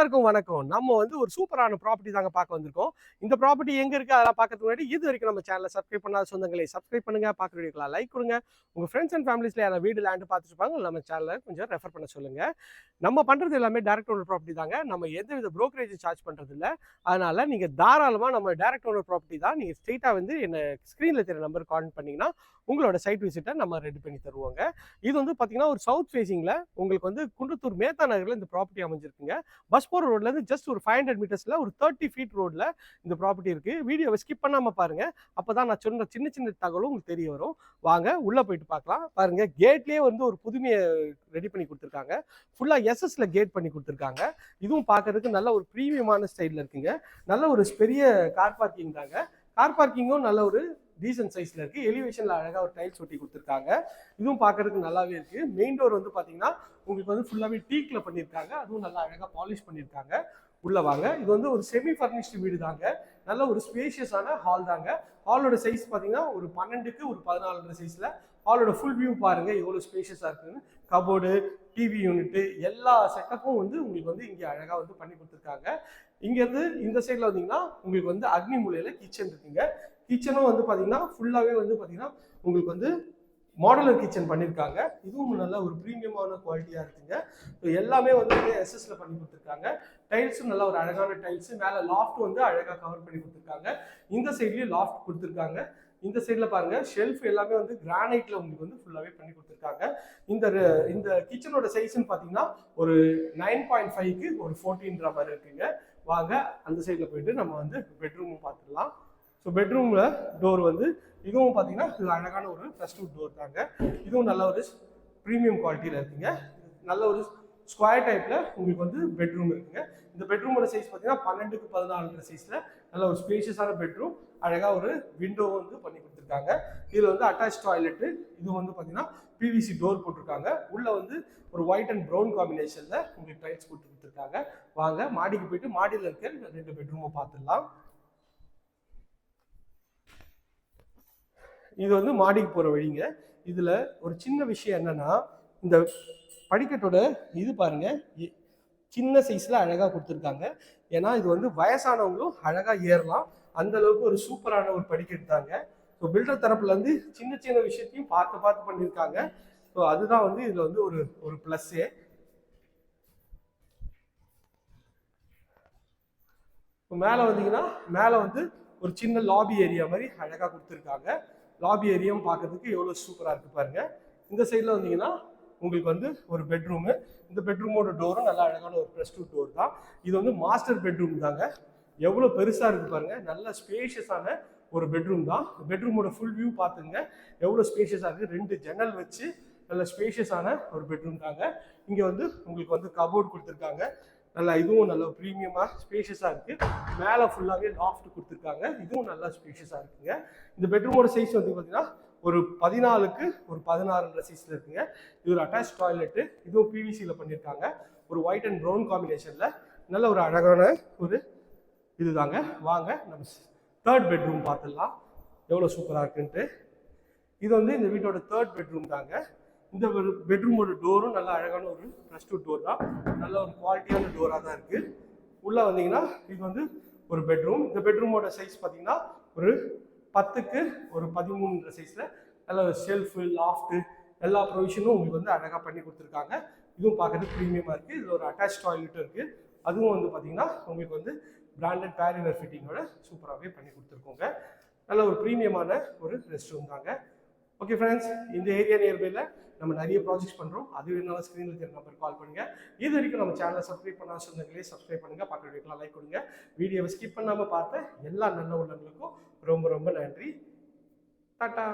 எல்லாருக்கும் வணக்கம். நம்ம வந்து ஒரு சூப்பரான ப்ராப்பர்ட்டி தாங்க பார்க்க வந்திருக்கோம். இந்த ப்ராப்பர்ட்டி எங்க இருக்கு அதெல்லாம் பார்க்கறதுக்கு முன்னாடி இது வரைக்கும் நம்ம சேனலை சப்ஸ்கிரைப் பண்ணாத சொந்தங்களை சப்ஸ்கிரைப் பண்ணுங்க. பார்க்குற வீடியோக்கெல்லாம் லைக் கொடுங்க. உங்க ஃப்ரெண்ட்ஸ் அண்ட் ஃபேமிலிஸ்ல யாராவது வீடு லேண்டு பார்த்துட்டு இருப்பாங்க நம்ம சேனலை கொஞ்சம் ரெஃபர் பண்ண சொல்லுங்க. நம்ம பண்றது எல்லாமே டேரக்ட் ஓனர் ப்ராப்பர்ட்டி தாங்க. நம்ம எந்த வித ப்ரோக்கரேஜ் சார்ஜ் பண்றது இல்ல. அதனால நீங்க தாராளமா நம்ம டேரக்ட் ஓனர் ப்ராப்பர்ட்டி தான். நீங்க ஸ்ட்ரெயிட்டா வந்து என்ன ஸ்க்ரீன்ல தெரிய நம்பர் கால் பண்ணீங்கன்னா உங்களோட சைட் விசிட்டை நம்ம ரெடி பண்ணி தருவோங்க. இது வந்து பார்த்தீங்கன்னா ஒரு சவுத் ஃபேஸிங்கில் உங்களுக்கு வந்து குன்றத்தூர் மேத்தா நகரில் இந்த ப்ராப்பர்ட்டி அமைஞ்சிருக்குங்க. பஸ் போகிற ரோட்லேருந்து ஜஸ்ட் ஒரு ஃபைவ் ஹண்ட்ரட் மீட்டர்ஸில் ஒரு தேர்ட்டி ஃபீட் ரோட்டில் இந்த ப்ராப்பர்ட்டி இருக்குது வீடியோவை ஸ்கிப் பண்ணாமல் பாருங்கள் அப்போ தான் நான் சொன்ன சின்ன சின்ன தகவலும் உங்களுக்கு தெரிய வரும். வாங்க உள்ளே போயிட்டு பார்க்கலாம். பாருங்கள் கேட்லேயே வந்து ஒரு புதுமையை ரெடி பண்ணி கொடுத்துருக்காங்க. ஃபுல்லாக எஸ்எஸ்ல கேட் பண்ணி கொடுத்துருக்காங்க. இதுவும் பார்க்கறதுக்கு நல்ல ஒரு ப்ரீமியமான ஸ்டைலில் இருக்குங்க. நல்ல ஒரு பெரிய கார் பார்க்கிங் தாங்க. கார் பார்க்கிங்கும் நல்ல ஒரு டீசன்ட் சைஸில் இருக்குது எலிவேஷனில் அழகாக ஒரு டைல்ஸ் ஒட்டி கொடுத்துருக்காங்க. இதுவும் பார்க்கறதுக்கு நல்லாவே இருக்குது மெயின் டோர் வந்து பார்த்தீங்கன்னா உங்களுக்கு வந்து ஃபுல்லாகவே டீக்கில் பண்ணியிருக்காங்க அதுவும் நல்லா அழகாக பாலிஷ் பண்ணியிருக்காங்க உள்ள வாங்க. இது வந்து ஒரு செமி ஃபர்னிஷ்டு வீடு தாங்க. நல்ல ஒரு ஸ்பேஷியஸான ஹால் தாங்க. ஹாலோட சைஸ் பார்த்தீங்கன்னா ஒரு பன்னெண்டுக்கு ஒரு பதினாலு சைஸில் ஹாலோட ஃபுல் வியூ பாருங்கள் எவ்வளோ ஸ்பேஷியஸாக இருக்குன்னு. கபோர்டு டிவி யூனிட்டு எல்லா செட்டப்பும் வந்து உங்களுக்கு வந்து இங்கே அழகாக வந்து பண்ணி கொடுத்துருக்காங்க. இங்கேருந்து இந்த சைடில் வந்தீங்கன்னா உங்களுக்கு வந்து அக்னி மூலையில் கிச்சன் இருக்குங்க. கிச்சனும் வந்து பார்த்தீங்கன்னா ஃபுல்லாகவே வந்து பார்த்தீங்கன்னா உங்களுக்கு வந்து மாடுலர் கிச்சன் பண்ணியிருக்காங்க இதுவும் நல்ல ஒரு ப்ரீமியமான குவாலிட்டியாக இருக்குங்க. ஸோ எல்லாமே வந்து எஸ்எஸ்ல பண்ணி கொடுத்துருக்காங்க. டைல்ஸும் நல்ல ஒரு அழகான டைல்ஸு மேலே லாஃப்ட் வந்து அழகாக கவர் பண்ணி கொடுத்துருக்காங்க. இந்த சைட்லேயும் லாஃப்ட் கொடுத்துருக்காங்க. இந்த சைடில் பாருங்க ஷெல்ஃப் எல்லாமே வந்து கிரானைட்ல உங்களுக்கு வந்து ஃபுல்லாகவே பண்ணி கொடுத்துருக்காங்க. இந்த இந்த கிச்சனோட சைஸ்ன்னு பார்த்தீங்கன்னா ஒரு நைன் பாயிண்ட் ஃபைவ்க்கு ஒரு ஃபோர்டீன்ற மாதிரி இருக்குங்க. வாங்க அந்த சைடில் போயிட்டு நம்ம வந்து பெட்ரூமும் பார்த்துடலாம் ஸோ பெட்ரூமில் டோர் வந்து இதுவும் பார்த்தீங்கன்னா இது அழகான ஒரு ப்ளஸ் டூ டோர் தாங்க. இதுவும் நல்ல ஒரு ப்ரீமியம் குவாலிட்டியில் இருக்குங்க. நல்ல ஒரு ஸ்கொயர் டைப்பில் உங்களுக்கு வந்து பெட்ரூம் இருக்குங்க. இந்த பெட்ரூமோட சைஸ் பார்த்தீங்கன்னா பன்னெண்டுக்கு பதினாலுன்ற சைஸில் நல்ல ஒரு ஸ்பேஷியஸான பெட்ரூம் அழகாக ஒரு விண்டோ வந்து பண்ணி கொடுத்துருக்காங்க. இதில் வந்து அட்டாச் டாய்லெட்டு இது வந்து பார்த்தீங்கன்னா பிவிசி டோர் போட்டிருக்காங்க. உள்ளே வந்து ஒரு ஒயிட் அண்ட் ப்ரௌன் காம்பினேஷனில் உங்களுக்கு டைல்ஸ் போட்டு கொடுத்துருக்காங்க. வாங்க மாடிக்கு போயிட்டு மாடியில் இருக்க ரெண்டு பெட்ரூமை பார்த்துடலாம். இது வந்து மாடிக்கு போகிற வழிங்க. இதில் ஒரு சின்ன விஷயம் என்னன்னா இந்த படிக்கட்டோட இது பாருங்கள் சின்ன சைஸில் அழகாக கொடுத்துருக்காங்க. ஏன்னா இது வந்து வயசானவங்களும் அழகாக ஏறலாம். அந்த அளவுக்கு ஒரு சூப்பரான ஒரு படிக்கட்டு தாங்க. ஸோ பில்டர் தரப்புலேருந்து சின்ன சின்ன விஷயத்தையும் பார்த்து பார்த்து பண்ணியிருக்காங்க. ஸோ அதுதான் வந்து இதில் வந்து ஒரு ஒரு ப்ளஸ்ஸே மேலே வந்தீங்கன்னா மேலே வந்து ஒரு சின்ன லாபி ஏரியா மாதிரி அழகாக கொடுத்துருக்காங்க. லாபி ஏரியாவும் பார்க்கறதுக்கு எவ்வளோ சூப்பராக இருக்குது பாருங்கள் இந்த சைடில் வந்தீங்கன்னா உங்களுக்கு வந்து ஒரு பெட்ரூமு இந்த பெட்ரூமோட டோரும் நல்லா அழகான ஒரு ப்ளஸ் டூ டோர் தான். இது வந்து மாஸ்டர் பெட்ரூம் தாங்க. எவ்வளோ பெருசாக இருக்குது பாருங்கள் நல்ல ஸ்பேஷியஸான ஒரு பெட்ரூம் தான். பெட்ரூமோட ஃபுல் வியூ பார்த்துங்க. எவ்வளோ ஸ்பேஷியஸாக இருக்குது ரெண்டு ஜன்னல் வச்சு நல்ல ஸ்பேஷியஸான ஒரு பெட்ரூம் தாங்க. இங்கே வந்து உங்களுக்கு வந்து கபோர்ட் கொடுத்துருக்காங்க. நல்லா இதுவும் நல்ல ப்ரீமியமாக ஸ்பேஷியஸாக இருக்குது மேலே ஃபுல்லாகவே லாஃப்ட் கொடுத்துருக்காங்க. இதுவும் நல்லா ஸ்பேஷியஸாக இருக்குங்க. இந்த பெட்ரூமோட சைஸ் வந்து பார்த்தீங்கன்னா ஒரு பதினாலுக்கு ஒரு பதினாறுன்ற சைஸில் இருக்குங்க. இது ஒரு அட்டாச் டாய்லெட்டு இதுவும் பிவிசியில் பண்ணியிருக்காங்க ஒரு ஒயிட் அண்ட் ப்ரௌன் காம்பினேஷனில் நல்ல ஒரு அழகான ஒரு இதுதாங்க. வாங்க நம்ம தேர்ட் பெட்ரூம் பார்த்துடலாம். எவ்வளோ சூப்பராக இருக்குன்ட்டு. இது வந்து இந்த வீட்டோட தேர்ட் பெட்ரூம் தாங்க. இந்த பெட்ரூமோட டோரும் நல்லா அழகான ஒரு ப்ளஸ் டூ டோர் தான். நல்ல ஒரு குவாலிட்டியான டோராக தான் இருக்குது உள்ளே வந்தீங்கன்னா இது வந்து ஒரு பெட்ரூம் இந்த பெட்ரூமோட சைஸ் பார்த்தீங்கன்னா ஒரு பத்துக்கு ஒரு பதிமூணுன்ற சைஸில் நல்ல ஒரு ஷெல்ஃபு லாஃப்ட்டு எல்லா ப்ரொவிஷனும் உங்களுக்கு வந்து அழகாக பண்ணி கொடுத்துருக்காங்க. இதுவும் பார்க்கறதுக்கு ப்ரீமியமாக இருக்குது இதில் ஒரு அட்டாச் டாய்லெட்டும் இருக்குது அதுவும் வந்து பார்த்தீங்கன்னா உங்களுக்கு வந்து பிராண்டட் பேரிவர் ஃபிட்டிங்கோட சூப்பராகவே பண்ணி கொடுத்துருக்கோங்க. நல்ல ஒரு ப்ரீமியமான ஒரு ரெஸ்ட் ரூம் தாங்க. ஓகே ஃப்ரெண்ட்ஸ் இந்த ஏரியா நியர்பையில் நம்ம நிறைய ப்ராஜெக்ட்ஸ் பண்ணுறோம் அது வேணாலும் ஸ்க்ரீனில் இருக்கிற நம்பர் கால் பண்ணுங்கள் இது வரைக்கும் நம்ம சேனலை சப்ஸ்கிரைப் பண்ணாத சொந்தங்களே சப்ஸ்கிரைப் பண்ணுங்க. பக்கத்து வீட்டில் லைக் கொடுங்க. வீடியோவை ஸ்கிப் பண்ணாமல் பார்த்த எல்லா நல்ல உள்ளவங்களுக்கும் ரொம்ப ரொம்ப நன்றி. டாட்டா!